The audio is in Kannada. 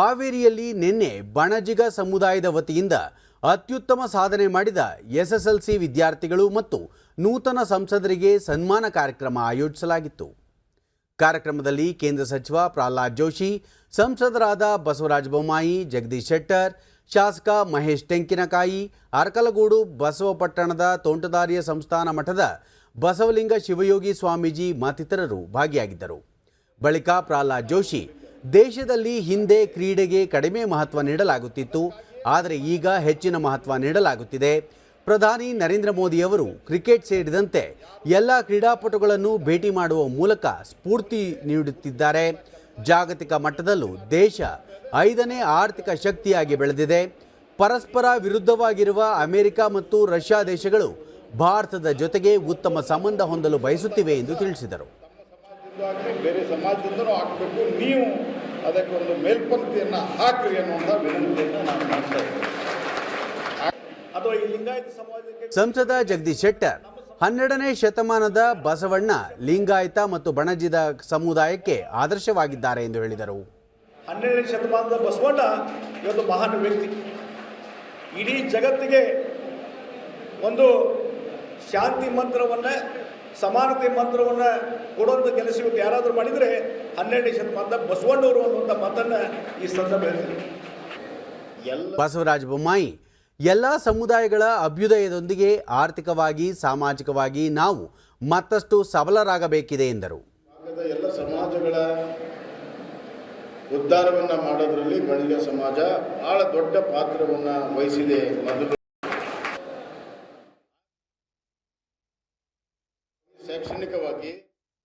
ಹಾವೇರಿಯಲ್ಲಿ ನಿನ್ನೆ ಬಣಜಿಗ ಸಮುದಾಯದ ವತಿಯಿಂದ ಅತ್ಯುತ್ತಮ ಸಾಧನೆ ಮಾಡಿದ ಎಸ್ಎಸ್ಎಲ್ಸಿ ವಿದ್ಯಾರ್ಥಿಗಳು ಮತ್ತು ನೂತನ ಸಂಸದರಿಗೆ ಸನ್ಮಾನ ಕಾರ್ಯಕ್ರಮ ಆಯೋಜಿಸಲಾಗಿತ್ತು. ಕಾರ್ಯಕ್ರಮದಲ್ಲಿ ಕೇಂದ್ರ ಸಚಿವ ಪ್ರಹ್ಲಾದ್ ಜೋಶಿ, ಸಂಸದರಾದ ಬಸವರಾಜ ಬೊಮ್ಮಾಯಿ, ಜಗದೀಶ್ ಶೆಟ್ಟರ್, ಶಾಸಕ ಮಹೇಶ್ ಟೆಂಕಿನಕಾಯಿ ಅರಕಲಗೂಡು ಬಸವಪಟ್ಟಣದ ತೋಂಟದಾರ್ಯ ಸಂಸ್ಥಾನ ಮಠದ ಬಸವಲಿಂಗ ಶಿವಯೋಗಿ ಸ್ವಾಮೀಜಿ ಮತ್ತಿತರರು ಭಾಗಿಯಾಗಿದ್ದರು. ಬಳಿಕ ಪ್ರಹ್ಲಾದ್ ಜೋಶಿ ದೇಶದಲ್ಲಿ ಹಿಂದೆ ಕ್ರೀಡೆಗೆ ಕಡಿಮೆ ಮಹತ್ವ ನೀಡಲಾಗುತ್ತಿತ್ತು, ಆದರೆ ಈಗ ಹೆಚ್ಚಿನ ಮಹತ್ವ ನೀಡಲಾಗುತ್ತಿದೆ. ಪ್ರಧಾನಿ ನರೇಂದ್ರ ಮೋದಿಯವರು ಕ್ರಿಕೆಟ್ ಸೇರಿದಂತೆ ಎಲ್ಲ ಕ್ರೀಡಾಪಟುಗಳನ್ನು ಭೇಟಿ ಮಾಡುವ ಮೂಲಕ ಸ್ಫೂರ್ತಿ ನೀಡುತ್ತಿದ್ದಾರೆ. ಜಾಗತಿಕ ಮಟ್ಟದಲ್ಲೂ ದೇಶ ಐದನೇ ಆರ್ಥಿಕ ಶಕ್ತಿಯಾಗಿ ಬೆಳೆದಿದೆ. ಪರಸ್ಪರ ವಿರುದ್ಧವಾಗಿರುವ ಅಮೆರಿಕ ಮತ್ತು ರಷ್ಯಾ ದೇಶಗಳು ಭಾರತದ ಜೊತೆಗೆ ಉತ್ತಮ ಸಂಬಂಧ ಹೊಂದಲು ಬಯಸುತ್ತಿವೆ ಎಂದು ತಿಳಿಸಿದರು. ಆಗಲಿ ಬೇರೆ ಸಮಾಜದಿಂದನೂ ಹಾಕಬೇಕು ನೀವು ಅದಕ್ಕೆ ಒಂದು ಮೇಲ್ಪಂಕ್ತಿಯನ್ನು ಹಾಕ್ರಿ ಅನ್ನುವಂಥ ವಿನಂತಿಯನ್ನು ನಾನು ಮಾಡ್ತಾ ಇದ್ದೇನೆ. ಅಥವಾ ಈ ಲಿಂಗಾಯತ ಸಮಾಜಕ್ಕೆ ಸಂಸದ ಜಗದೀಶ್ ಶೆಟ್ಟರ್ ಹನ್ನೆರಡನೇ ಶತಮಾನದ ಬಸವಣ್ಣ ಲಿಂಗಾಯತ ಮತ್ತು ಬಣಜಿದ ಸಮುದಾಯಕ್ಕೆ ಆದರ್ಶವಾಗಿದ್ದಾರೆ ಎಂದು ಹೇಳಿದರು. ಹನ್ನೆರಡನೇ ಶತಮಾನದ ಬಸವಣ್ಣ ಇವತ್ತು ಮಹಾನ್ ವ್ಯಕ್ತಿ. ಇಡೀ ಜಗತ್ತಿಗೆ ಒಂದು ಶಾಂತಿ ಮಂತ್ರವನ್ನು ಸಮಾನತೆ ಮಂತ್ರವನ್ನು ಕೊಡುವಂಥ ಕೆಲಸ ಇವತ್ತು ಯಾರಾದರೂ ಮಾಡಿದರೆ ಹನ್ನೆರಡನೇ ಶತಮಾನದ ಬಸವಣ್ಣವರು ಅನ್ನುವಂಥ ಮಾತನ್ನು ಈ ಸಂದರ್ಭದಲ್ಲಿ ಎಲ್ಲ ಬಸವರಾಜ ಬೊಮ್ಮಾಯಿ ಎಲ್ಲ ಸಮುದಾಯಗಳ ಅಭ್ಯುದಯದೊಂದಿಗೆ ಆರ್ಥಿಕವಾಗಿ ಸಾಮಾಜಿಕವಾಗಿ ನಾವು ಮತ್ತಷ್ಟು ಸಬಲರಾಗಬೇಕಿದೆ ಎಂದರು. ಎಲ್ಲ ಸಮಾಜಗಳ ಉದ್ಧಾರವನ್ನು ಮಾಡೋದರಲ್ಲಿ ಬಣಿಗ ಸಮಾಜ ಬಹಳ ದೊಡ್ಡ ಪಾತ್ರವನ್ನು ವಹಿಸಿದೆ ಮೊದಲು ಶೈಕ್ಷಣಿಕವಾಗಿ